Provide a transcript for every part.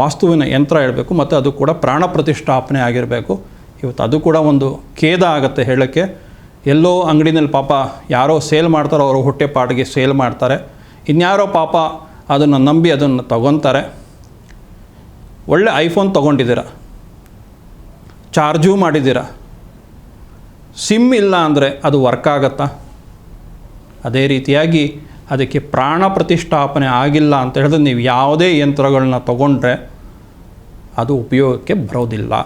ವಾಸ್ತುವಿನ ಯಂತ್ರ ಹೇಳಬೇಕು ಮತ್ತು ಅದು ಕೂಡ ಪ್ರಾಣ ಪ್ರತಿಷ್ಠಾಪನೆ ಆಗಿರಬೇಕು. ಇವತ್ತು ಅದು ಕೂಡ ಒಂದು ಖೇದ ಆಗುತ್ತೆ ಹೇಳೋಕ್ಕೆ. ಎಲ್ಲೋ ಅಂಗಡಿನಲ್ಲಿ ಪಾಪ ಯಾರೋ ಸೇಲ್ ಮಾಡ್ತಾರೋ ಅವರು ಹೊಟ್ಟೆ ಪಾಡಿಗೆ ಸೇಲ್ ಮಾಡ್ತಾರೆ. ಇನ್ಯಾರೋ ಪಾಪ ಅದನ್ನು ನಂಬಿ ಅದನ್ನು ತಗೊತಾರೆ. ಒಳ್ಳೆ ಐಫೋನ್ ತೊಗೊಂಡಿದ್ದೀರ? ಚಾರ್ಜೂ ಮಾಡಿದ್ದೀರ? ಸಿಮ್ ಇಲ್ಲ ಅಂದರೆ ಅದು ವರ್ಕ್ ಆಗತ್ತಾ? ಅದೇ ರೀತಿಯಾಗಿ ಅದಕ್ಕೆ ಪ್ರಾಣ ಪ್ರತಿಷ್ಠಾಪನೆ ಆಗಿಲ್ಲ ಅಂತ ಹೇಳಿದ್ರೆ ನೀವು ಯಾವುದೇ ಯಂತ್ರಗಳನ್ನ ತಗೊಂಡ್ರೆ ಅದು ಉಪಯೋಗಕ್ಕೆ ಬರೋದಿಲ್ಲ.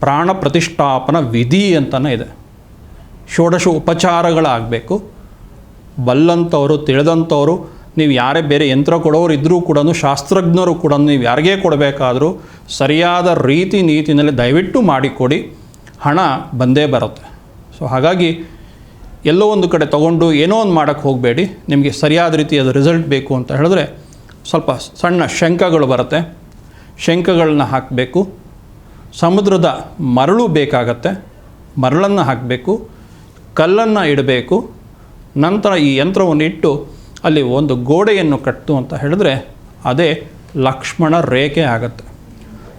ಪ್ರಾಣ ಪ್ರತಿಷ್ಠಾಪನ ವಿಧಿ ಅಂತಲೇ ಇದೆ. ಷೋಡಶ ಉಪಚಾರಗಳಾಗಬೇಕು. ಬಲ್ಲಂಥವರು ತಿಳಿದಂಥವರು ನೀವು ಯಾರೇ ಬೇರೆ ಯಂತ್ರ ಕೊಡೋರು ಇದ್ದರೂ ಕೂಡ ಶಾಸ್ತ್ರಜ್ಞರು ಕೂಡ ನೀವು ಯಾರಿಗೇ ಕೊಡಬೇಕಾದರೂ ಸರಿಯಾದ ರೀತಿ ನೀತಿನಲ್ಲಿ ದಯವಿಟ್ಟು ಮಾಡಿಕೊಡಿ. ಹಣ ಬಂದೇ ಬರುತ್ತೆ. ಸೊ ಹಾಗಾಗಿ ಎಲ್ಲೋ ಒಂದು ಕಡೆ ತೊಗೊಂಡು ಏನೋ ಒಂದು ಮಾಡೋಕ್ಕೆ ಹೋಗಬೇಡಿ. ನಿಮಗೆ ಸರಿಯಾದ ರೀತಿಯಾದ ರಿಸಲ್ಟ್ ಬೇಕು ಅಂತ ಹೇಳಿದ್ರೆ ಸ್ವಲ್ಪ ಸಣ್ಣ ಶಂಖಗಳು ಬರುತ್ತೆ. ಶಂಕಗಳನ್ನ ಹಾಕಬೇಕು. ಸಮುದ್ರದ ಮರಳು ಬೇಕಾಗತ್ತೆ. ಮರಳನ್ನು ಹಾಕಬೇಕು. ಕಲ್ಲನ್ನು ಇಡಬೇಕು. ನಂತರ ಈ ಯಂತ್ರವನ್ನು ಇಟ್ಟು ಅಲ್ಲಿ ಒಂದು ಗೋಡೆಯನ್ನು ಕಟ್ಟು ಅಂತ ಹೇಳಿದ್ರೆ ಅದೇ ಲಕ್ಷ್ಮಣ ರೇಖೆ ಆಗುತ್ತೆ.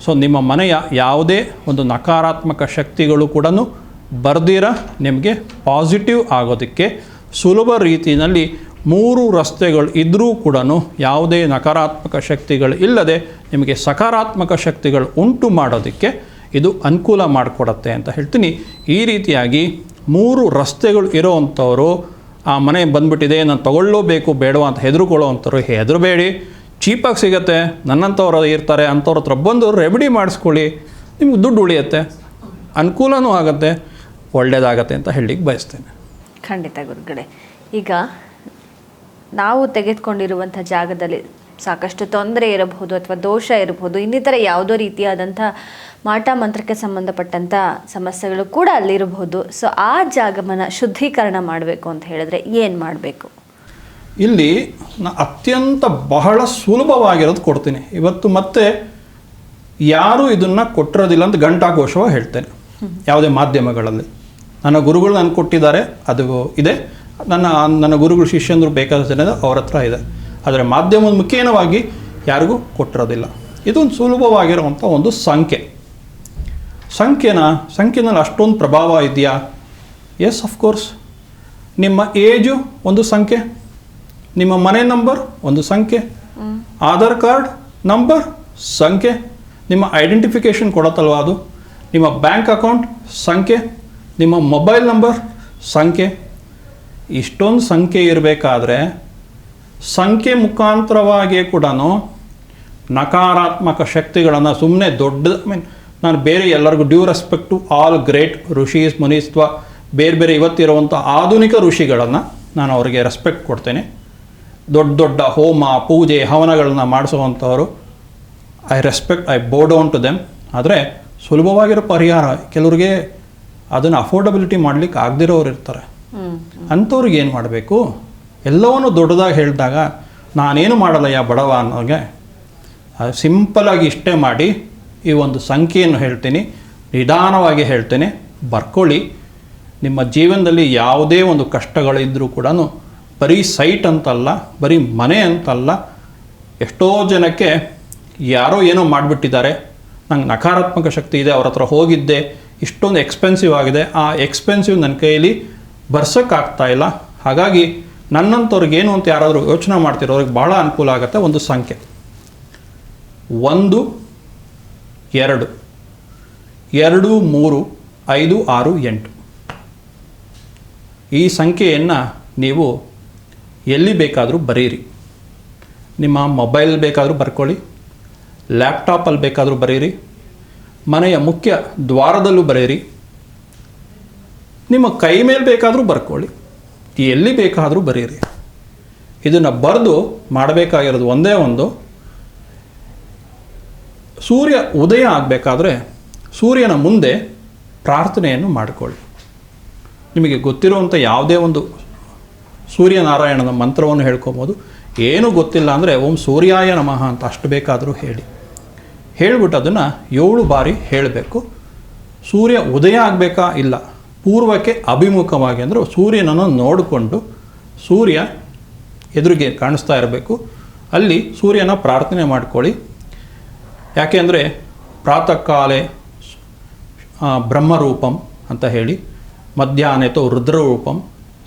ಸೊ ನಿಮ್ಮ ಮನೆಯ ಯಾವುದೇ ಒಂದು ನಕಾರಾತ್ಮಕ ಶಕ್ತಿಗಳು ಕೂಡ ಬರ್ದಿರ? ನಿಮಗೆ ಪಾಸಿಟಿವ್ ಆಗೋದಕ್ಕೆ ಸುಲಭ ರೀತಿಯಲ್ಲಿ ಮೂರು ರಸ್ತೆಗಳು ಇದ್ದರೂ ಕೂಡ ಯಾವುದೇ ನಕಾರಾತ್ಮಕ ಶಕ್ತಿಗಳು ಇಲ್ಲದೆ ನಿಮಗೆ ಸಕಾರಾತ್ಮಕ ಶಕ್ತಿಗಳು ಉಂಟು ಮಾಡೋದಕ್ಕೆ ಇದು ಅನುಕೂಲ ಮಾಡಿಕೊಡತ್ತೆ ಅಂತ ಹೇಳ್ತೀನಿ. ಈ ರೀತಿಯಾಗಿ ಮೂರು ರಸ್ತೆಗಳು ಇರೋವಂಥವರು, ಆ ಮನೆ ಬಂದುಬಿಟ್ಟಿದೆ, ನಾನು ತಗೊಳ್ಳೋಬೇಕು, ಬೇಡವಾ ಅಂತ ಹೆದರುಕೊಳ್ಳೋ ಅಂಥವ್ರು ಹೆದರಬೇಡಿ. ಚೀಪಾಗಿ ಸಿಗುತ್ತೆ, ನನ್ನಂಥವ್ರು ಇರ್ತಾರೆ, ಅಂಥವ್ರ ಹತ್ರ ಬಂದು ರೆಮಿಡಿ ಮಾಡಿಸ್ಕೊಳ್ಳಿ. ನಿಮ್ಗೆ ದುಡ್ಡು ಉಳಿಯುತ್ತೆ. ಅನುಕೂಲನೂ ಆಗುತ್ತೆ. ಒಳ್ಳೆಯದಾಗತ್ತೆ ಅಂತ ಹೇಳಲಿಕ್ಕೆ ಬಯಸ್ತೇನೆ. ಖಂಡಿತ ಗುರುಗಳೇ. ಈಗ ನಾವು ತೆಗೆದುಕೊಂಡಿರುವಂಥ ಜಾಗದಲ್ಲಿ ಸಾಕಷ್ಟು ತೊಂದರೆ ಇರಬಹುದು ಅಥವಾ ದೋಷ ಇರಬಹುದು ಇನ್ನಿತರ ಯಾವುದೋ ರೀತಿಯಾದಂಥ ಮಾಟ ಮಂತ್ರಕ್ಕೆ ಸಂಬಂಧಪಟ್ಟಂಥ ಸಮಸ್ಯೆಗಳು ಕೂಡ ಅಲ್ಲಿರಬಹುದು ಸೊ ಆ ಜಾಗವನ್ನು ಶುದ್ಧೀಕರಣ ಮಾಡಬೇಕು ಅಂತ ಹೇಳಿದ್ರೆ ಏನು ಮಾಡಬೇಕು? ಇಲ್ಲಿ ನಾ ಅತ್ಯಂತ ಬಹಳ ಸುಲಭವಾಗಿರೋದು ಕೊಡ್ತೀನಿ. ಇವತ್ತು ಮತ್ತೆ ಯಾರು ಇದನ್ನು ಕೊಟ್ಟಿರೋದಿಲ್ಲ ಅಂತ ಘಂಟಾಘೋಷವಾಗಿ ಹೇಳ್ತೇನೆ. ಯಾವುದೇ ಮಾಧ್ಯಮಗಳಲ್ಲಿ. ನನ್ನ ಗುರುಗಳು ನನಗೆ ಕೊಟ್ಟಿದ್ದಾರೆ, ಅದು ಇದೆ. ನನ್ನ ನನ್ನ ಗುರುಗಳು ಶಿಷ್ಯಂದರು ಬೇಕಾದ ಜನ ಅವ್ರ ಹತ್ರ ಇದೆ. ಆದರೆ ಮಾಧ್ಯಮದ ಮುಖೇನವಾಗಿ ಯಾರಿಗೂ ಕೊಟ್ಟಿರೋದಿಲ್ಲ. ಇದೊಂದು ಸುಲಭವಾಗಿರುವಂಥ ಒಂದು ಸಂಖ್ಯೆ. ಸಂಖ್ಯೆನ, ಸಂಖ್ಯೆನಲ್ಲಿ ಅಷ್ಟೊಂದು ಪ್ರಭಾವ ಇದೆಯಾ? ಎಸ್ ಅಫ್ಕೋರ್ಸ್ ನಿಮ್ಮ ಏಜು ಒಂದು ಸಂಖ್ಯೆ. ನಿಮ್ಮ ಮನೆ ನಂಬರ್ ಒಂದು ಸಂಖ್ಯೆ. ಆಧಾರ್ ಕಾರ್ಡ್ ನಂಬರ್ ಸಂಖ್ಯೆ. ನಿಮ್ಮ ಐಡೆಂಟಿಫಿಕೇಷನ್ ಕೊಡತ್ತಲ್ವ ಅದು? ನಿಮ್ಮ ಬ್ಯಾಂಕ್ ಅಕೌಂಟ್ ಸಂಖ್ಯೆ. ನಿಮ್ಮ ಮೊಬೈಲ್ ನಂಬರ್, ಸಂಖ್ಯೆ, ಇಷ್ಟೊಂದು ಸಂಖ್ಯೆ ಇರಬೇಕಾದ್ರೆ ಸಂಖ್ಯೆ ಮುಖಾಂತರವಾಗಿ ಕೂಡ ನಕಾರಾತ್ಮಕ ಶಕ್ತಿಗಳನ್ನು ಸುಮ್ಮನೆ ದೊಡ್ಡ ಮೀನ್ ನಾನು ಬೇರೆ ಎಲ್ಲರಿಗೂ due respect to all great rishis ಮುನೀಸ್ತ್ವ ಬೇರೆ ಬೇರೆ ಇವತ್ತಿರುವಂಥ ಆಧುನಿಕ ಋಷಿಗಳನ್ನು ನಾನು ಅವರಿಗೆ ರೆಸ್ಪೆಕ್ಟ್ ಕೊಡ್ತೇನೆ. ದೊಡ್ಡ ದೊಡ್ಡ ಹೋಮ, ಪೂಜೆ, ಹವನಗಳನ್ನು ಮಾಡಿಸುವಂಥವರು I respect I bow down to them ಆದರೆ ಸುಲಭವಾಗಿರೋ ಪರಿಹಾರ, ಕೆಲವ್ರಿಗೆ ಅದನ್ನು ಅಫೋರ್ಡಬಿಲಿಟಿ ಮಾಡಲಿಕ್ಕೆ ಆಗದಿರೋರು ಇರ್ತಾರೆ. ಅಂಥವ್ರಿಗೆ ಏನು ಮಾಡಬೇಕು? ಎಲ್ಲವನ್ನೂ ದೊಡ್ಡದಾಗಿ ಹೇಳಿದಾಗ, ನಾನೇನು ಮಾಡಲ್ಲಯ್ಯ ಬಡವ ಅನ್ನೋಗೆ ಸಿಂಪಲಾಗಿ ಇಷ್ಟೇ ಮಾಡಿ ಈ ಒಂದು ಸಂಖ್ಯೆಯನ್ನು ಹೇಳ್ತೀನಿ, ನಿಧಾನವಾಗಿ ಹೇಳ್ತೇನೆ, ಬರ್ಕೊಳ್ಳಿ. ನಿಮ್ಮ ಜೀವನದಲ್ಲಿ ಯಾವುದೇ ಒಂದು ಕಷ್ಟಗಳಿದ್ದರೂ ಕೂಡ ಬರೀ ಸೈಟ್ ಅಂತಲ್ಲ, ಬರೀ ಮನೆ ಅಂತಲ್ಲ, ಎಷ್ಟೋ ಜನಕ್ಕೆ ಯಾರೋ ಏನೋ ಮಾಡಿಬಿಟ್ಟಿದ್ದಾರೆ. ನಂಗೆ ನಕಾರಾತ್ಮಕ ಶಕ್ತಿ ಇದೆ, ಅವ್ರ ಹತ್ರ ಹೋಗಿದ್ದೆ ಇಷ್ಟೊಂದು ಎಕ್ಸ್ಪೆನ್ಸಿವ್ ಆಗಿದೆ. ಆ ಎಕ್ಸ್ಪೆನ್ಸಿವ್ ನನ್ನ ಕೈಯಲ್ಲಿ ಬರ್ಸೋಕ್ಕಾಗ್ತಾ ಇಲ್ಲ. ಹಾಗಾಗಿ ನನ್ನಂಥವ್ರಿಗೆ ಏನು ಅಂತ ಯಾರಾದರೂ ಯೋಚನೆ ಮಾಡ್ತಿರೋರಿಗೆ ಭಾಳ ಅನುಕೂಲ ಆಗುತ್ತೆ ಒಂದು ಸಂಖ್ಯೆ. ಒಂದು, ಎರಡು. ಎರಡು, ಮೂರು, ಐದು, ಆರು, ಎಂಟು. ಈ ಸಂಖ್ಯೆಯನ್ನು ನೀವು ಎಲ್ಲಿ ಬೇಕಾದರೂ ಬರೀರಿ. ನಿಮ್ಮ ಮೊಬೈಲ್ ಬೇಕಾದರೂ ಬರ್ಕೊಳ್ಳಿ. ಲ್ಯಾಪ್ಟಾಪಲ್ಲಿ ಬೇಕಾದರೂ ಬರೀರಿ. ಮನೆಯ ಮುಖ್ಯ ದ್ವಾರದಲ್ಲೂ ಬರೆಯಿರಿ. ನಿಮ್ಮ ಕೈ ಮೇಲೆ ಬೇಕಾದರೂ ಬರ್ಕೊಳ್ಳಿ. ಎಲ್ಲಿ ಬೇಕಾದರೂ ಬರೀರಿ ಇದನ್ನು ಬರೆದು ಮಾಡಬೇಕಾಗಿರೋದು ಒಂದೇ ಒಂದು. ಸೂರ್ಯ ಉದಯ ಆಗಬೇಕಾದ್ರೆ ಸೂರ್ಯನ ಮುಂದೆ ಪ್ರಾರ್ಥನೆಯನ್ನು ಮಾಡಿಕೊಳ್ಳಿ. ನಿಮಗೆ ಗೊತ್ತಿರುವಂಥ ಯಾವುದೇ ಒಂದು ಸೂರ್ಯನಾರಾಯಣನ ಮಂತ್ರವನ್ನು ಹೇಳ್ಕೊಬೋದು. ಏನೂ ಗೊತ್ತಿಲ್ಲ ಅಂದರೆ ಓಂ ಸೂರ್ಯಾಯ ನಮಃ ಅಂತ ಅಷ್ಟು ಬೇಕಾದರೂ ಹೇಳಿ. ಹೇಳಿಬಿಟ್ಟು ಅದನ್ನು ಏಳು ಬಾರಿ ಹೇಳಬೇಕು. ಸೂರ್ಯ ಉದಯ ಆಗಬೇಕಾ? ಇಲ್ಲ. ಪೂರ್ವಕ್ಕೆ ಅಭಿಮುಖವಾಗಿ ಅಂದರೆ ಸೂರ್ಯನನ್ನು ನೋಡಿಕೊಂಡು ಸೂರ್ಯ ಎದುರಿಗೆ ಕಾಣಿಸ್ತಾ ಇರಬೇಕು. ಅಲ್ಲಿ ಸೂರ್ಯನ ಪ್ರಾರ್ಥನೆ ಮಾಡ್ಕೊಳ್ಳಿ. ಯಾಕೆಂದರೆ ಪ್ರಾತಃ ಕಾಲೇ ಬ್ರಹ್ಮರೂಪಂ ಅಂತ ಹೇಳಿ ಮಧ್ಯಾಹ್ನತೋ ರುದ್ರರೂಪಂ,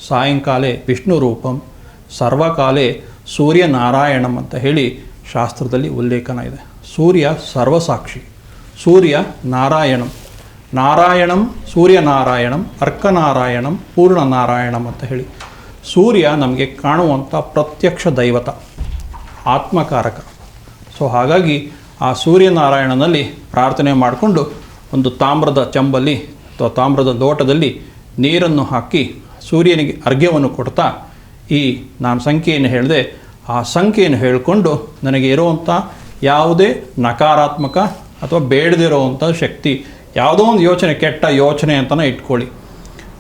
ಸಾಯಂಕಾಲೆ ವಿಷ್ಣು ರೂಪಂ ಸರ್ವಕಾಲೆ ಸೂರ್ಯನಾರಾಯಣಂ ಅಂತ ಹೇಳಿ ಶಾಸ್ತ್ರದಲ್ಲಿ ಉಲ್ಲೇಖನ ಇದೆ. ಸೂರ್ಯ ಸರ್ವಸಾಕ್ಷಿ. ಸೂರ್ಯ ನಾರಾಯಣಂ. ನಾರಾಯಣಂ ಸೂರ್ಯನಾರಾಯಣಂ ಅರ್ಕನಾರಾಯಣಂ ಪೂರ್ಣನಾರಾಯಣಂ ಅಂತ ಹೇಳಿ. ಸೂರ್ಯ ನಮಗೆ ಕಾಣುವಂಥ ಪ್ರತ್ಯಕ್ಷ ದೈವತ, ಆತ್ಮಕಾರಕ. ಸೊ ಹಾಗಾಗಿ ಆ ಸೂರ್ಯನಾರಾಯಣನಲ್ಲಿ ಪ್ರಾರ್ಥನೆ ಮಾಡಿಕೊಂಡು ಒಂದು ತಾಮ್ರದ ಚಂಬಲ್ಲಿ ಅಥವಾ ತಾಮ್ರದ ಲೋಟದಲ್ಲಿ ನೀರನ್ನು ಹಾಕಿ ಸೂರ್ಯನಿಗೆ ಅರ್ಘ್ಯವನ್ನು ಕೊಡ್ತಾ ಈ ನಾನು ಸಂಖ್ಯೆಯನ್ನು ಹೇಳಿದೆ ಆ ಸಂಖ್ಯೆಯನ್ನು ಹೇಳಿಕೊಂಡು ನನಗೆ ಇರುವಂಥ ಯಾವುದೇ ನಕಾರಾತ್ಮಕ ಅಥವಾ ಬೇಡದಿರೋವಂಥ ಶಕ್ತಿ ಯಾವುದೋ ಒಂದು ಯೋಚನೆ ಕೆಟ್ಟ ಯೋಚನೆ ಅಂತಲೇ ಇಟ್ಕೊಳ್ಳಿ.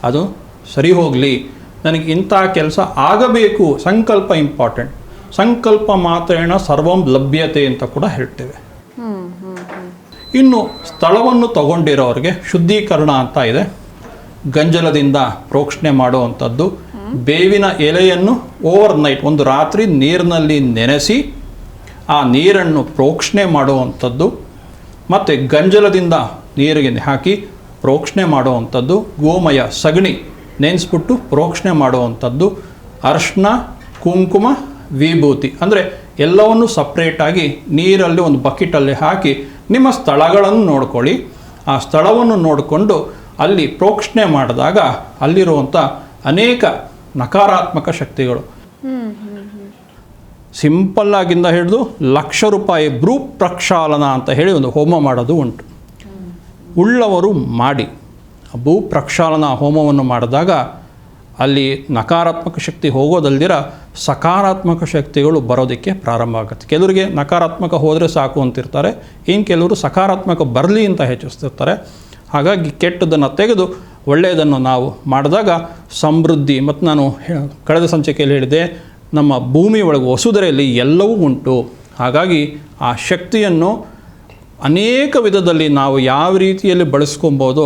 ಅದು ಸರಿ ಹೋಗಲಿ. ನನಗೆ ಇಂಥ ಕೆಲಸ ಆಗಬೇಕು. ಸಂಕಲ್ಪ ಇಂಪಾರ್ಟೆಂಟ್. ಸಂಕಲ್ಪ ಮಾತ್ರೇಣ ಸರ್ವಂ ಲಭ್ಯತೆ ಅಂತ ಕೂಡ ಹೇಳ್ತೇವೆ. ಇನ್ನು ಸ್ಥಳವನ್ನು ತಗೊಂಡಿರೋರಿಗೆ ಶುದ್ಧೀಕರಣ ಅಂತ ಇದೆ. ಗಂಜಲದಿಂದ ಪ್ರೋಕ್ಷಣೆ ಮಾಡುವಂಥದ್ದು. ಬೇವಿನ ಎಲೆಯನ್ನು ಓವರ್ ನೈಟ್ ಒಂದು ರಾತ್ರಿ ನೀರಿನಲ್ಲಿ ನೆನೆಸಿ ಆ ನೀರನ್ನು ಪ್ರೋಕ್ಷಣೆ ಮಾಡುವಂಥದ್ದು ಮತ್ತು ಗಂಜಲದಿಂದ ನೀರಿಗೆ ಹಾಕಿ ಪ್ರೋಕ್ಷಣೆ ಮಾಡುವಂಥದ್ದು, ಗೋಮಯ ಸಗಣಿ ನೆನೆಸ್ಬಿಟ್ಟು ಪ್ರೋಕ್ಷಣೆ ಮಾಡುವಂಥದ್ದು, ಅರ್ಶನ, ಕುಂಕುಮ, ವಿಭೂತಿ, ಅಂದರೆ ಎಲ್ಲವನ್ನು ಸಪ್ರೇಟಾಗಿ ನೀರಲ್ಲಿ ಒಂದು ಬಕೆಟಲ್ಲಿ ಹಾಕಿ ನಿಮ್ಮ ಸ್ಥಳಗಳನ್ನು ನೋಡ್ಕೊಳ್ಳಿ. ಆ ಸ್ಥಳವನ್ನು ನೋಡಿಕೊಂಡು ಅಲ್ಲಿ ಪ್ರೋಕ್ಷಣೆ ಮಾಡಿದಾಗ ಅಲ್ಲಿರುವಂಥ ಅನೇಕ ನಕಾರಾತ್ಮಕ ಶಕ್ತಿಗಳು. ಹ್ಮ್ ಹ್ಮ್ ಹ್ಮ್ ಸಿಂಪಲ್ ಆಗಿಂದ ಹಿಡಿದು ಲಕ್ಷ ರೂಪಾಯಿ ಭ್ರೂ ಪ್ರಕ್ಷಾಲನ ಅಂತ ಹೇಳಿ ಒಂದು ಹೋಮ ಮಾಡೋದು ಉಂಟು. ಉಳ್ಳವರು ಮಾಡಿ. ಭೂ ಪ್ರಕ್ಷಾಲನ ಹೋಮವನ್ನು ಮಾಡಿದಾಗ ಅಲ್ಲಿ ನಕಾರಾತ್ಮಕ ಶಕ್ತಿ ಹೋಗೋದಲ್ದಿರ ಸಕಾರಾತ್ಮಕ ಶಕ್ತಿಗಳು ಬರೋದಕ್ಕೆ ಪ್ರಾರಂಭ ಆಗುತ್ತೆ. ಕೆಲವರಿಗೆ ನಕಾರಾತ್ಮಕ ಹೋದರೆ ಸಾಕು ಅಂತಿರ್ತಾರೆ. ಇನ್ನು ಕೆಲವರು ಸಕಾರಾತ್ಮಕ ಬರಲಿ ಅಂತ ಹೆಚ್ಚಿಸ್ತಿರ್ತಾರೆ. ಹಾಗಾಗಿ ಕೆಟ್ಟದನ್ನು ತೆಗೆದು ಒಳ್ಳೆಯದನ್ನು ನಾವು ಮಾಡಿದಾಗ ಸಮೃದ್ಧಿ. ಮತ್ತು ನಾನು ಕಳೆದ ಸಂಚಿಕೆಯಲ್ಲಿ ಹೇಳಿದೆ ನಮ್ಮ ಭೂಮಿ ಒಳಗೆ ವಸುಧರೆಯಲ್ಲಿ ಎಲ್ಲವೂ ಉಂಟು. ಹಾಗಾಗಿ ಆ ಶಕ್ತಿಯನ್ನು ಅನೇಕ ವಿಧದಲ್ಲಿ ನಾವು ಯಾವ ರೀತಿಯಲ್ಲಿ ಬಳಸ್ಕೊಬೋದು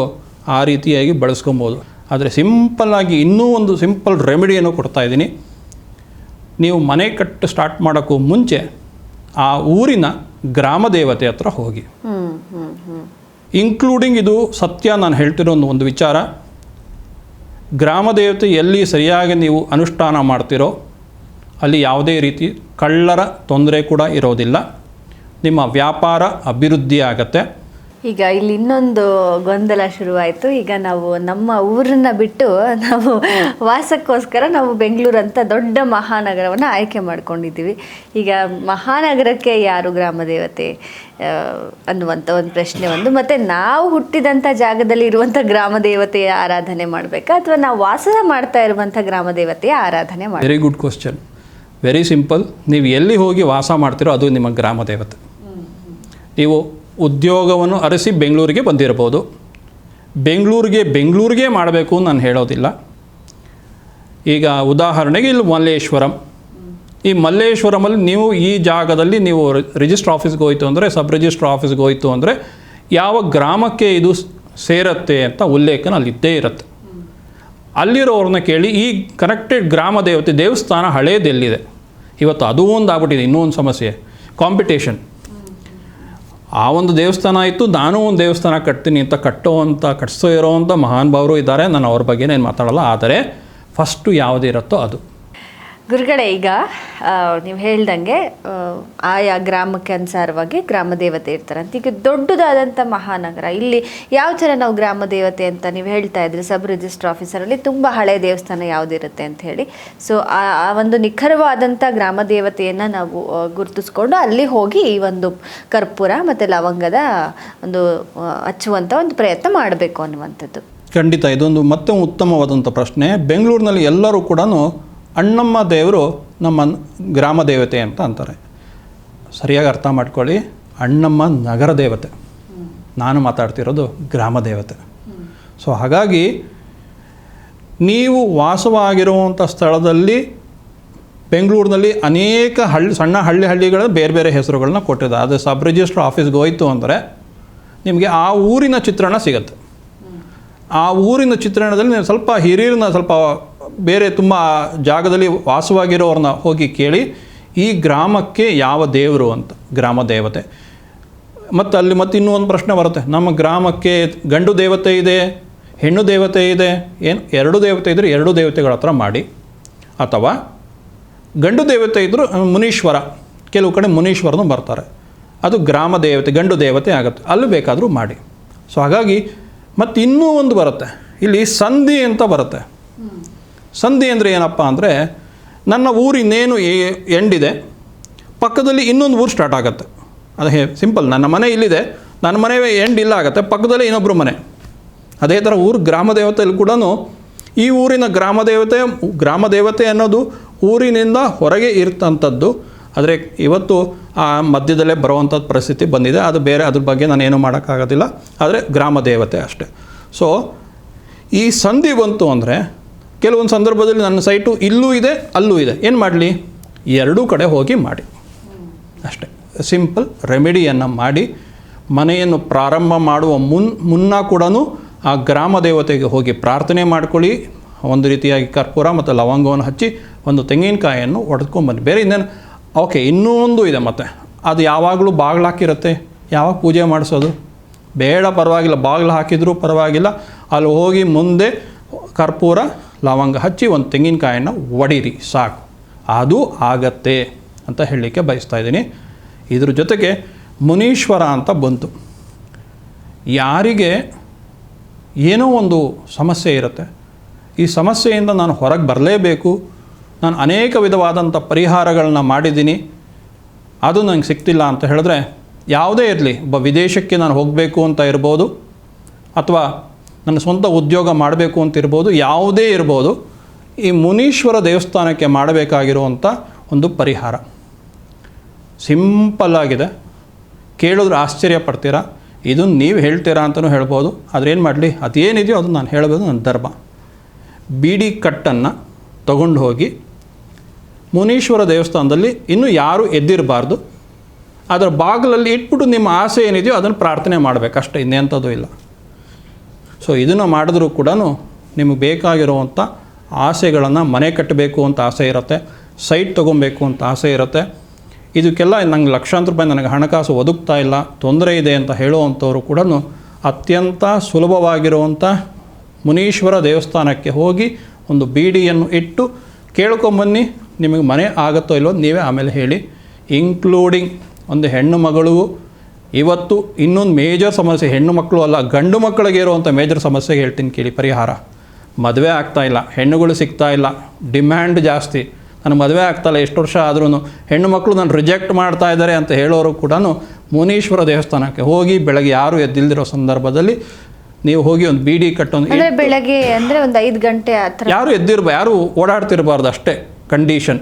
ಆ ರೀತಿಯಾಗಿ ಬಳಸ್ಕೊಬೋದು. ಆದರೆ ಸಿಂಪಲ್ಲಾಗಿ ಇನ್ನೂ ಒಂದು ಸಿಂಪಲ್ ರೆಮಿಡಿಯನ್ನು ಕೊಡ್ತಾ ಇದ್ದೀನಿ. ನೀವು ಮನೆ ಕಟ್ಟು ಸ್ಟಾರ್ಟ್ ಮಾಡೋಕ್ಕೂ ಮುಂಚೆ ಆ ಊರಿನ ಗ್ರಾಮ ದೇವತೆ ಹತ್ರ ಹೋಗಿ. ಇನ್ಕ್ಲೂಡಿಂಗ್ ಇದು ಸತ್ಯ ನಾನು ಹೇಳ್ತಿರೋ ಒಂದು ಒಂದು ವಿಚಾರ. ಗ್ರಾಮ ದೇವತೆ ಎಲ್ಲಿ ಸರಿಯಾಗಿ ನೀವು ಅನುಷ್ಠಾನ ಮಾಡ್ತಿರೋ ಅಲ್ಲಿ ಯಾವುದೇ ರೀತಿ ಕಳ್ಳರ ತೊಂದರೆ ಕೂಡ ಇರೋದಿಲ್ಲ. ನಿಮ್ಮ ವ್ಯಾಪಾರ ಅಭಿವೃದ್ಧಿ ಆಗತ್ತೆ. ಈಗ ಇಲ್ಲಿ ಇನ್ನೊಂದು ಗೊಂದಲ ಶುರುವಾಯಿತು. ಈಗ ನಾವು ನಮ್ಮ ಊರನ್ನ ಬಿಟ್ಟು ನಾವು ವಾಸಕ್ಕೋಸ್ಕರ ನಾವು ಬೆಂಗಳೂರು ಅಂತ ದೊಡ್ಡ ಮಹಾನಗರವನ್ನು ಆಯ್ಕೆ ಮಾಡ್ಕೊಂಡಿದ್ದೀವಿ. ಈಗ ಮಹಾನಗರಕ್ಕೆ ಯಾರು ಗ್ರಾಮ ದೇವತೆ ಅನ್ನುವಂಥ ಒಂದು ಪ್ರಶ್ನೆ ಒಂದು. ಮತ್ತು ನಾವು ಹುಟ್ಟಿದಂಥ ಜಾಗದಲ್ಲಿ ಇರುವಂಥ ಗ್ರಾಮ ದೇವತೆಯ ಆರಾಧನೆ ಮಾಡಬೇಕಾ? ಅಥವಾ ನಾವು ವಾಸ ಮಾಡ್ತಾ ಇರುವಂಥ ಗ್ರಾಮ ದೇವತೆಯ ಆರಾಧನೆ ಮಾಡಿ very good question very simple ನೀವು ಎಲ್ಲಿ ಹೋಗಿ ವಾಸ ಮಾಡ್ತೀರೋ ಅದು ನಿಮ್ಮ ಗ್ರಾಮ ದೇವತೆ. ನೀವು ಉದ್ಯೋಗವನ್ನು ಅರಸಿ ಬೆಂಗಳೂರಿಗೆ ಬಂದಿರಬಹುದು. ಬೆಂಗಳೂರಿಗೆ ಬೆಂಗಳೂರಿಗೆ ಮಾಡಬೇಕು ನಾನು ಹೇಳೋದಿಲ್ಲ. ಈಗ ಉದಾಹರಣೆಗೆ ಇಲ್ಲಿ ಮಲ್ಲೇಶ್ವರಂ. ಈ ಮಲ್ಲೇಶ್ವರಮಲ್ಲಿ ನೀವು ಈ ಜಾಗದಲ್ಲಿ ನೀವು ರಿಜಿಸ್ಟ್ರ್ ಆಫೀಸ್ಗೆ ಹೋಯ್ತು ಅಂದರೆ ಸಬ್ ರಿಜಿಸ್ಟ್ರ್ ಆಫೀಸ್ಗೆ ಹೋಯ್ತು ಅಂದರೆ, ಯಾವ ಗ್ರಾಮಕ್ಕೆ ಇದು ಸೇರತ್ತೆ ಅಂತ ಉಲ್ಲೇಖನ ಅಲ್ಲಿ ಇದ್ದೇ ಇರುತ್ತೆ. ಅಲ್ಲಿರೋರನ್ನ ಕೇಳಿ ಈ ಕನೆಕ್ಟೆಡ್ ಗ್ರಾಮ ದೇವತೆ ದೇವಸ್ಥಾನ ಹಳೇದೆಲ್ಲಿದೆ? ಇವತ್ತು ಅದೂ ಒಂದು ಆಗ್ಬಿಟ್ಟಿದೆ ಇನ್ನೂ ಒಂದು ಸಮಸ್ಯೆ. ಕಾಂಪಿಟೇಷನ್ ಆ ಒಂದು ದೇವಸ್ಥಾನ ಇತ್ತು, ನಾನು ಒಂದು ದೇವಸ್ಥಾನ ಕಟ್ತೀನಿ ಅಂತ ಕಟ್ಟುವಂಥ ಕಟ್ಸೋ ಇರೋವಂಥ ಮಹಾನ್ ಭಾವರು ಇದ್ದಾರೆ. ನಾನು ಅವ್ರ ಬಗ್ಗೆ ಏನು ಮಾತಾಡಲ್ಲ, ಆದರೆ ಫಸ್ಟು ಯಾವುದಿರುತ್ತೋ ಅದು. ಗುರುಗಳೇ, ಈಗ ನೀವು ಹೇಳ್ದಂಗೆ ಆಯಾ ಗ್ರಾಮಕ್ಕೆ ಅನುಸಾರವಾಗಿ ಗ್ರಾಮ ದೇವತೆ ಇರ್ತಾರಂತ ಈಗ ದೊಡ್ಡದಾದಂಥ ಮಹಾನಗರ, ಇಲ್ಲಿ ಯಾವ ಥರ ನಾವು ಗ್ರಾಮ ದೇವತೆ ಅಂತ ನೀವು ಹೇಳ್ತಾ ಇದ್ರಿ, ಸಬ್ ರಿಜಿಸ್ಟರ್ ಆಫೀಸರಲ್ಲಿ ತುಂಬ ಹಳೆಯ ದೇವಸ್ಥಾನ ಯಾವುದಿರುತ್ತೆ ಅಂತ ಹೇಳಿ. ಸೊ ಆ ಒಂದು ನಿಖರವಾದಂಥ ಗ್ರಾಮ ದೇವತೆಯನ್ನು ನಾವು ಗುರುತಿಸ್ಕೊಂಡು ಅಲ್ಲಿ ಹೋಗಿ ಈ ಒಂದು ಕರ್ಪೂರ ಮತ್ತು ಲವಂಗದ ಒಂದು ಹಚ್ಚುವಂಥ ಒಂದು ಪ್ರಯತ್ನ ಮಾಡಬೇಕು ಅನ್ನುವಂಥದ್ದು. ಖಂಡಿತ, ಇದೊಂದು ಮತ್ತೆ ಉತ್ತಮವಾದಂಥ ಪ್ರಶ್ನೆ. ಬೆಂಗಳೂರಿನಲ್ಲಿ ಎಲ್ಲರೂ ಕೂಡ ಅಣ್ಣಮ್ಮ ದೇವರು ನಮ್ಮ ಗ್ರಾಮ ದೇವತೆ ಅಂತ ಅಂತಾರೆ. ಸರಿಯಾಗಿ ಅರ್ಥ ಮಾಡ್ಕೊಳ್ಳಿ. ಅಣ್ಣಮ್ಮ ನಗರ ದೇವತೆ. ನಾನು ಮಾತಾಡ್ತಿರೋದು ಗ್ರಾಮ ದೇವತೆ. ಸೊ ಹಾಗಾಗಿ ನೀವು ವಾಸವಾಗಿರುವಂಥ ಸ್ಥಳದಲ್ಲಿ ಬೆಂಗಳೂರಿನಲ್ಲಿ ಅನೇಕ ಹಳ್ಳಿ, ಸಣ್ಣ ಹಳ್ಳಿ ಹಳ್ಳಿಗಳ ಬೇರೆ ಬೇರೆ ಹೆಸರುಗಳನ್ನ ಕೊಟ್ಟಿದ್ದಾರೆ. ಅದು ಸಬ್ ರಿಜಿಸ್ಟ್ರ್ ಆಫೀಸ್ಗೆ ಹೋಯಿತು ಅಂದರೆ ನಿಮಗೆ ಆ ಊರಿನ ಚಿತ್ರಣ ಸಿಗುತ್ತೆ. ಆ ಊರಿನ ಚಿತ್ರಣದಲ್ಲಿ ನೀವು ಸ್ವಲ್ಪ ಹಿರಿಯರನ್ನ ಸ್ವಲ್ಪ ಬೇರೆ ತುಂಬ ಜಾಗದಲ್ಲಿ ವಾಸವಾಗಿರೋರನ್ನ ಹೋಗಿ ಕೇಳಿ, ಈ ಗ್ರಾಮಕ್ಕೆ ಯಾವ ದೇವರು ಅಂತ, ಗ್ರಾಮ ದೇವತೆ. ಮತ್ತು ಅಲ್ಲಿ ಮತ್ತೆ ಇನ್ನೂ ಒಂದು ಪ್ರಶ್ನೆ ಬರುತ್ತೆ, ನಮ್ಮ ಗ್ರಾಮಕ್ಕೆ ಗಂಡು ದೇವತೆ ಇದೆ, ಹೆಣ್ಣು ದೇವತೆ ಇದೆ, ಏನು, ಎರಡು ದೇವತೆ ಇದ್ದರೆ ಎರಡು ದೇವತೆಗಳ ಹತ್ರ ಮಾಡಿ. ಅಥವಾ ಗಂಡು ದೇವತೆ ಇದ್ದರೂ ಮುನೀಶ್ವರ, ಕೆಲವು ಕಡೆ ಮುನೀಶ್ವರನೂ ಬರ್ತಾರೆ. ಅದು ಗ್ರಾಮ ದೇವತೆ, ಗಂಡು ದೇವತೆ ಆಗುತ್ತೆ, ಅಲ್ಲಿ ಬೇಕಾದರೂ ಮಾಡಿ. ಸೊ ಹಾಗಾಗಿ ಮತ್ತು ಇನ್ನೂ ಒಂದು ಬರುತ್ತೆ, ಇಲ್ಲಿ ಸಂಧಿ ಅಂತ ಬರುತ್ತೆ. ಸಂಧಿ ಅಂದರೆ ಏನಪ್ಪ ಅಂದರೆ, ನನ್ನ ಊರಿನೇನು ಏ- ಎಂಡಿದೆ, ಪಕ್ಕದಲ್ಲಿ ಇನ್ನೊಂದು ಊರು ಸ್ಟಾರ್ಟ್ ಆಗುತ್ತೆ. ಅದು ಹೇ ಸಿಂಪಲ್ ನನ್ನ ಮನೆ ಇಲ್ಲಿದೆ, ನನ್ನ ಮನೆ ಎಂಡ್ ಇಲ್ಲ ಆಗುತ್ತೆ, ಪಕ್ಕದಲ್ಲೇ ಇನ್ನೊಬ್ಬರು ಮನೆ. ಅದೇ ಥರ ಊರು ಗ್ರಾಮ ದೇವತೆಯಲ್ಲಿ ಕೂಡ ಈ ಊರಿನ ಗ್ರಾಮ ದೇವತೆ ಗ್ರಾಮ ದೇವತೆ ಅನ್ನೋದು ಊರಿನಿಂದ ಹೊರಗೆ ಇರ್ತಂಥದ್ದು ಆದರೆ ಇವತ್ತು ಆ ಮಧ್ಯದಲ್ಲೇ ಬರುವಂಥದ್ದು ಪರಿಸ್ಥಿತಿ ಬಂದಿದೆ. ಅದು ಬೇರೆ, ಅದ್ರ ಬಗ್ಗೆ ನಾನು ಏನೂ ಮಾಡೋಕ್ಕಾಗೋದಿಲ್ಲ. ಆದರೆ ಗ್ರಾಮ ದೇವತೆ ಅಷ್ಟೇ. ಸೊ ಈ ಸಂಧಿ ಬಂತು ಅಂದರೆ ಕೆಲವೊಂದು ಸಂದರ್ಭದಲ್ಲಿ ನನ್ನ ಸೈಟು ಇಲ್ಲೂ ಇದೆ, ಅಲ್ಲೂ ಇದೆ. ಏನು ಮಾಡಲಿ? ಎರಡೂ ಕಡೆ ಹೋಗಿ ಮಾಡಿ. ಅಷ್ಟೇ. ಸಿಂಪಲ್ ರೆಮಿಡಿಯನ್ನು ಮಾಡಿ, ಮನೆಯನ್ನು ಪ್ರಾರಂಭ ಮಾಡುವ ಮುನ್, ಮುನ್ನ ಕೂಡ ಆ ಗ್ರಾಮ ದೇವತೆಗೆ ಹೋಗಿ ಪ್ರಾರ್ಥನೆ ಮಾಡ್ಕೊಳ್ಳಿ. ಒಂದು ರೀತಿಯಾಗಿ ಕರ್ಪೂರ ಮತ್ತು ಲವಂಗವನ್ನು ಹಚ್ಚಿ ಒಂದು ತೆಂಗಿನಕಾಯಿಯನ್ನು ಒಡೆದ್ಕೊಂಬನ್ನಿ ಬೇರೆ ಇನ್ನೇನು? ಓಕೆ, ಇನ್ನೂ ಒಂದು ಇದೆ ಮತ್ತೆ. ಅದು ಯಾವಾಗಲೂ ಬಾಗಿಲು ಹಾಕಿರುತ್ತೆ. ಯಾವಾಗ ಪೂಜೆ ಮಾಡಿಸೋದು? ಬೇಡ ಪರವಾಗಿಲ್ಲ. ಬಾಗಿಲು ಹಾಕಿದರೂ ಪರವಾಗಿಲ್ಲ. ಅಲ್ಲಿ ಹೋಗಿ ಮುಂದೆ ಕರ್ಪೂರ ಲವಂಗ ಹಚ್ಚಿ ಒಂದು ತೆಂಗಿನಕಾಯನ್ನು ಒಡೀರಿ ಸಾಕು. ಅದು ಆಗತ್ತೆ ಅಂತ ಹೇಳಲಿಕ್ಕೆ ಬಯಸ್ತಾ ಇದ್ದೀನಿ. ಇದ್ರ ಜೊತೆಗೆ ಮುನೀಶ್ವರ ಅಂತ ಬಂತು. ಯಾರಿಗೆ ಏನೋ ಒಂದು ಸಮಸ್ಯೆ ಇರುತ್ತೆ. ಈ ಸಮಸ್ಯೆಯಿಂದ ನಾನು ಹೊರಗೆ ಬರಲೇಬೇಕು. ನಾನು ಅನೇಕ ವಿಧವಾದಂಥ ಪರಿಹಾರಗಳನ್ನ ಮಾಡಿದ್ದೀನಿ. ಅದು ನನಗೆ ಸಿಗ್ತಿಲ್ಲ ಅಂತ ಹೇಳಿದ್ರೆ ಯಾವುದೇ ಇರಲಿ, ಒಬ್ಬ ವಿದೇಶಕ್ಕೆ ನಾನು ಹೋಗಬೇಕು ಅಂತ ಇರ್ಬೋದು ಅಥವಾ ನನ್ನ ಸ್ವಂತ ಉದ್ಯೋಗ ಮಾಡಬೇಕು ಅಂತ ಇರ್ಬೋದು, ಯಾವುದೇ ಇರ್ಬೋದು, ಈ ಮುನೀಶ್ವರ ದೇವಸ್ಥಾನಕ್ಕೆ ಮಾಡಬೇಕಾಗಿರುವಂಥ ಒಂದು ಪರಿಹಾರ. ಸಿಂಪಲ್ ಆಗಿದೆ. ಕೇಳಿದ್ರೆ ಆಶ್ಚರ್ಯ ಪಡ್ತೀರಾ? ಇದನ್ನು ನೀವು ಹೇಳ್ತೀರಾ ಅಂತಲೂ ಹೇಳ್ಬೋದು. ಆದರೆ ಏನು ಮಾಡಲಿ? ಅದೇನಿದೆಯೋ ಅದು ನಾನು ಹೇಳಬಹುದು ನನ್ನ ಧರ್ಮ. ಬೀಡಿ ಕಟ್ಟನ್ನು ತಗೊಂಡು ಹೋಗಿ ಮುನೀಶ್ವರ ದೇವಸ್ಥಾನದಲ್ಲಿ ಇನ್ನೂ ಯಾರೂ ಎದ್ದಿರಬಾರ್ದು. ಅದರ ಬಾಗಿಲಲ್ಲಿ ಇಟ್ಬಿಟ್ಟು ನಿಮ್ಮ ಆಸೆ ಏನಿದೆಯೋ ಅದನ್ನು ಪ್ರಾರ್ಥನೆ ಮಾಡಬೇಕು. ಅಷ್ಟೇ, ಇನ್ನೆಂಥದ್ದು ಇಲ್ಲ. ಸೊ ಇದನ್ನು ಮಾಡಿದ್ರೂ ಕೂಡ ನಿಮಗೆ ಬೇಕಾಗಿರುವಂಥ ಆಸೆಗಳನ್ನು ಮನೆ ಕಟ್ಟಬೇಕು ಅಂತ ಆಸೆ ಇರುತ್ತೆ ಸೈಟ್ ತೊಗೊಬೇಕು ಅಂತ ಆಸೆ ಇರುತ್ತೆ. ಇದಕ್ಕೆಲ್ಲ ನಂಗೆ ಲಕ್ಷಾಂತರ ರೂಪಾಯಿ ನನಗೆ ಹಣಕಾಸು ಒದಗ್ತಾ ಇಲ್ಲ, ತೊಂದರೆ ಇದೆ ಅಂತ ಹೇಳುವಂಥವ್ರು ಕೂಡ ಅತ್ಯಂತ ಸುಲಭವಾಗಿರುವಂಥ ಮುನೀಶ್ವರ ದೇವಸ್ಥಾನಕ್ಕೆ ಹೋಗಿ ಒಂದು ಬೀಡಿಯನ್ನು ಇಟ್ಟು ಕೇಳ್ಕೊಂಬನ್ನಿ ನಿಮಗೆ ಮನೆ ಆಗುತ್ತೋ ಇಲ್ಲವೋ ನೀವೇ ಆಮೇಲೆ ಹೇಳಿ. ಇನ್ಕ್ಲೂಡಿಂಗ್ ಒಂದು ಹೆಣ್ಣು ಮಗಳು ಇವತ್ತು ಇನ್ನೊಂದು ಮೇಜರ್ ಸಮಸ್ಯೆ ಹೆಣ್ಣು ಮಕ್ಕಳು ಅಲ್ಲ ಗಂಡು ಮಕ್ಕಳಿಗೆ ಇರುವಂಥ ಮೇಜರ್ ಸಮಸ್ಯೆಗೆ ಹೇಳ್ತೀನಿ ಕೇಳಿ ಪರಿಹಾರ. ಮದುವೆ ಆಗ್ತಾ ಇಲ್ಲ ಹೆಣ್ಣುಗಳು ಸಿಗ್ತಾ ಇಲ್ಲ ಡಿಮ್ಯಾಂಡ್ ಜಾಸ್ತಿ. ನಾನು ಮದುವೆ ಆಗ್ತಾಯಿಲ್ಲ ಎಷ್ಟು ವರ್ಷ ಆದ್ರೂ ಹೆಣ್ಣು ಮಕ್ಕಳು ನಾನು ರಿಜೆಕ್ಟ್ ಮಾಡ್ತಾ ಇದ್ದಾರೆ ಅಂತ ಹೇಳೋರು ಕೂಡ ಮುನೀಶ್ವರ ದೇವಸ್ಥಾನಕ್ಕೆ ಹೋಗಿ ಬೆಳಗ್ಗೆ ಯಾರು ಎದ್ದಿಲ್ದಿರೋ ಸಂದರ್ಭದಲ್ಲಿ ನೀವು ಹೋಗಿ ಒಂದು ಬೀಡಿ ಕಟ್ಟೊಂದು ಬೆಳಗ್ಗೆ ಅಂದರೆ ಒಂದು ಐದು ಗಂಟೆ ಯಾರು ಎದ್ದಿರ್ಬ ಯಾರು ಓಡಾಡ್ತಿರಬಾರ್ದು ಅಷ್ಟೇ ಕಂಡೀಷನ್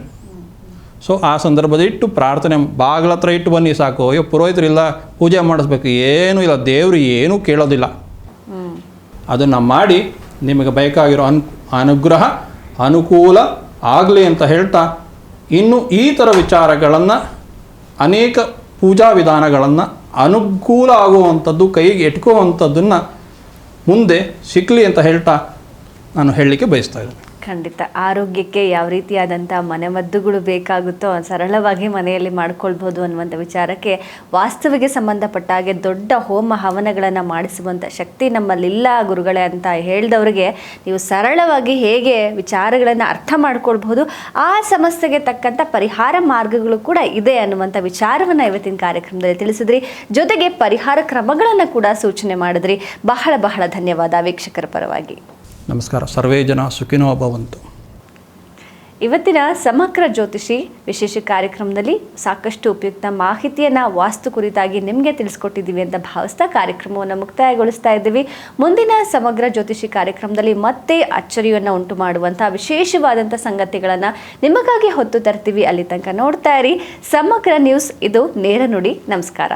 ಸೊ ಆ ಸಂದರ್ಭದಲ್ಲಿ ಇಟ್ಟು ಪ್ರಾರ್ಥನೆ, ಬಾಗಿಲ ಹತ್ರ ಇಟ್ಟು ಬನ್ನಿ ಸಾಕು. ಅಯ್ಯೋ ಪುರೋಹಿತರಿಲ್ಲ ಪೂಜೆ ಮಾಡಿಸ್ಬೇಕು. ಏನೂ ಇಲ್ಲ, ದೇವರು ಏನೂ ಕೇಳೋದಿಲ್ಲ. ಅದನ್ನು ಮಾಡಿ ನಿಮಗೆ ಬೇಕಾಗಿರೋ ಅನು, ಅನುಗ್ರಹ, ಅನುಕೂಲ ಆಗಲಿ ಅಂತ ಹೇಳ್ತಾ, ಇನ್ನು ಈ ಥರ ವಿಚಾರಗಳನ್ನು, ಅನೇಕ ಪೂಜಾ ವಿಧಾನಗಳನ್ನು ಅನುಕೂಲ ಆಗುವಂಥದ್ದು, ಕೈಗೆ ಎಟ್ಕೋವಂಥದ್ದನ್ನು ಮುಂದೆ ಸಿಕ್ಕಲಿ ಅಂತ ಹೇಳ್ತಾ ನಾನು ಹೇಳಲಿಕ್ಕೆ ಬಯಸ್ತಾ ಇದ್ದೀನಿ. ಖಂಡಿತ. ಆರೋಗ್ಯಕ್ಕೆ ಯಾವ ರೀತಿಯಾದಂಥ ಮನೆಮದ್ದುಗಳು ಬೇಕಾಗುತ್ತೋ ಸರಳವಾಗಿ ಮನೆಯಲ್ಲಿ ಮಾಡ್ಕೊಳ್ಬೋದು ಅನ್ನುವಂಥ ವಿಚಾರಕ್ಕೆ ವಾಸ್ತವಿಗೆ ಸಂಬಂಧಪಟ್ಟ ಹಾಗೆ ದೊಡ್ಡ ಹೋಮ ಹವನಗಳನ್ನು ಮಾಡಿಸುವಂಥ ಶಕ್ತಿ ನಮ್ಮಲ್ಲಿಲ್ಲ ಗುರುಗಳೇ ಅಂತ ಹೇಳಿದವರಿಗೆ ನೀವು ಸರಳವಾಗಿ ಹೇಗೆ ವಿಚಾರಗಳನ್ನು ಅರ್ಥ ಮಾಡ್ಕೊಳ್ಬಹುದು, ಆ ಸಮಸ್ಯೆಗೆ ತಕ್ಕಂಥ ಪರಿಹಾರ ಮಾರ್ಗಗಳು ಕೂಡ ಇದೆ ಅನ್ನುವಂಥ ವಿಚಾರವನ್ನು ಇವತ್ತಿನ ಕಾರ್ಯಕ್ರಮದಲ್ಲಿ ತಿಳಿಸಿದ್ರಿ. ಜೊತೆಗೆ ಪರಿಹಾರ ಕ್ರಮಗಳನ್ನು ಕೂಡ ಸೂಚನೆ ಮಾಡಿದ್ರಿ. ಬಹಳ ಬಹಳ ಧನ್ಯವಾದ ವೀಕ್ಷಕರ ಪರವಾಗಿ. ನಮಸ್ಕಾರ. ಸರ್ವೇ ಜನ ಸುಖಿನೋ ಭವಂತು. ಇವತ್ತಿನ ಸಮಗ್ರ ಜ್ಯೋತಿಷಿ ವಿಶೇಷ ಕಾರ್ಯಕ್ರಮದಲ್ಲಿ ಸಾಕಷ್ಟು ಉಪಯುಕ್ತ ಮಾಹಿತಿಯನ್ನು, ವಾಸ್ತು ಕುರಿತಾಗಿ ನಿಮಗೆ ತಿಳಿಸ್ಕೊಟ್ಟಿದ್ದೀವಿ ಅಂತ ಭಾವಿಸ್ತಾ ಕಾರ್ಯಕ್ರಮವನ್ನು ಮುಕ್ತಾಯಗೊಳಿಸ್ತಾ ಇದ್ದೀವಿ. ಮುಂದಿನ ಸಮಗ್ರ ಜ್ಯೋತಿಷಿ ಕಾರ್ಯಕ್ರಮದಲ್ಲಿ ಮತ್ತೆ ಅಚ್ಚರಿಯನ್ನು ಉಂಟು ಮಾಡುವಂಥ ವಿಶೇಷವಾದಂಥ ಸಂಗತಿಗಳನ್ನು ನಿಮಗಾಗಿ ಹೊತ್ತು ತರ್ತೀವಿ. ಅಲ್ಲಿ ತನಕ ನೋಡ್ತಾ ಇರಿ. ಸಮಗ್ರ ನ್ಯೂಸ್, ಇದು ನೇರ ನುಡಿ. ನಮಸ್ಕಾರ.